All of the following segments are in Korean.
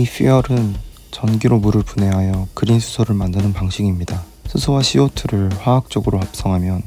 이 퓨얼은 전기로 물을 분해하여 그린 수소를 만드는 방식입니다. 수소와 CO2를 화학적으로 합성하면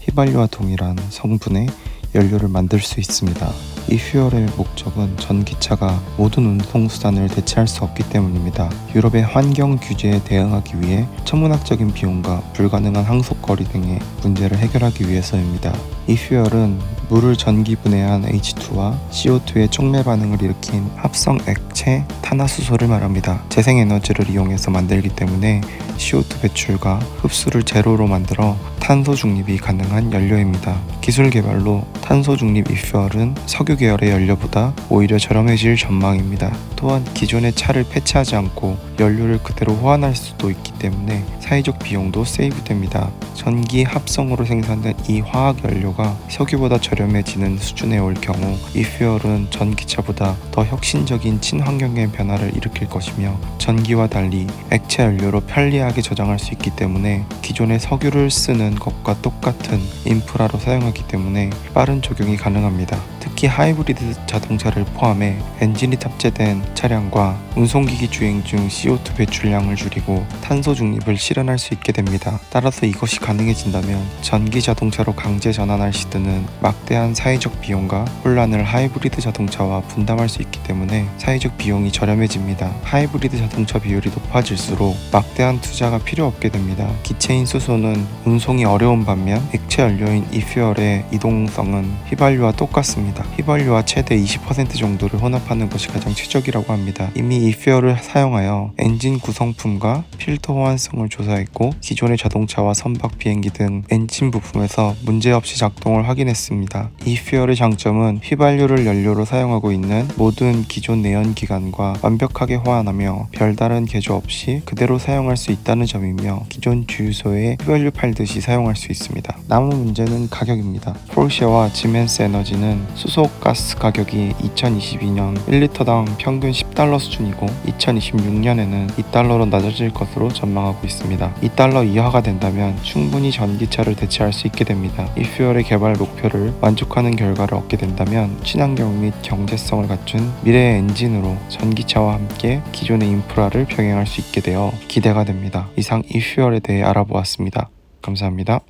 휘발유와 동일한 성분의 연료를 만들 수 있습니다. 이 퓨얼의 목적은 전기차가 모든 운송수단을 대체할 수 없기 때문입니다. 유럽의 환경 규제에 대응하기 위해 천문학적인 비용과 불가능한 항속거리 등의 문제를 해결하기 위해서입니다. 이 퓨얼은 물을 전기 분해한 H2와 CO2의 촉매 반응을 일으킨 합성 액체 탄화수소를 말합니다. 재생에너지를 이용해서 만들기 때문에 CO2 배출과 흡수를 제로로 만들어 탄소 중립이 가능한 연료입니다. 기술 개발로 탄소 중립 이 퓨얼은 석유 계열의 연료보다 오히려 저렴해질 전망입니다. 또한 기존의 차를 폐차하지 않고 연료를 그대로 호환할 수도 있기 때문에 사회적 비용도 세이브됩니다. 전기 합성으로 생산된 이 화학 연료가 석유보다 저렴해지는 수준에 올 경우 이 퓨얼은 전기차보다 더 혁신적인 친환경의 변화를 일으킬 것이며 전기와 달리 액체 연료로 편리하게 저장할 수 있기 때문에 기존의 석유를 쓰는 것과 똑같은 인프라로 사용하기 때문에 빠른 적용이 가능합니다. 특히 하이브리드 자동차를 포함해 엔진이 탑재된 차량과 운송기기 주행 중 CO2 배출량을 줄이고 탄소 중립을 실현할 수 있게 됩니다. 따라서 이것이 가능해진다면 전기 자동차로 강제 전환할 시드는 막대한 사회적 비용과 혼란을 하이브리드 자동차와 분담할 수 있기 때문에 사회적 비용이 저렴해집니다. 하이브리드 자동차 비율이 높아질수록 막대한 투자가 필요 없게 됩니다. 기체인 수소는 운송이 어려운 반면 액체 연료인 이퓨얼의 이동성은 휘발유와 똑같습니다. 휘발유와 최대 20% 정도를 혼합하는 것이 가장 최적이라고 합니다. 이미 이퓨얼을 사용하여 엔진 구성품과 필터 호환성을 조사했고 기존의 자동차와 선박 비행기 등 엔진 부품에서 문제없이 작동을 확인했습니다. 이퓨얼의 장점은 휘발유를 연료로 사용하고 있는 모든 기존 내연기관과 완벽하게 호환하며 별다른 개조 없이 그대로 사용할 수 있다는 점이며 기존 주유소에 휘발유 팔듯이 사용할 수 있습니다. 남은 문제는 가격입니다. 포르쉐와 지멘스 에너지는 수소가스 가격이 2022년 1리터당 평균 10달러 수준이고 2026년에는 2달러로 낮아질 것으로 전망하고 있습니다. 2달러 이하가 된다면 충분히 전기차를 대체할 수 있게 됩니다. 이 퓨얼의 개발 목표를 만족하는 결과를 얻게 된다면 친환경 및 경제성을 갖춘 미래의 엔진으로 전기차와 함께 기존의 인프라를 병행할 수 있게 되어 기대가 됩니다. 이상 이 퓨얼에 대해 알아보았습니다. 감사합니다.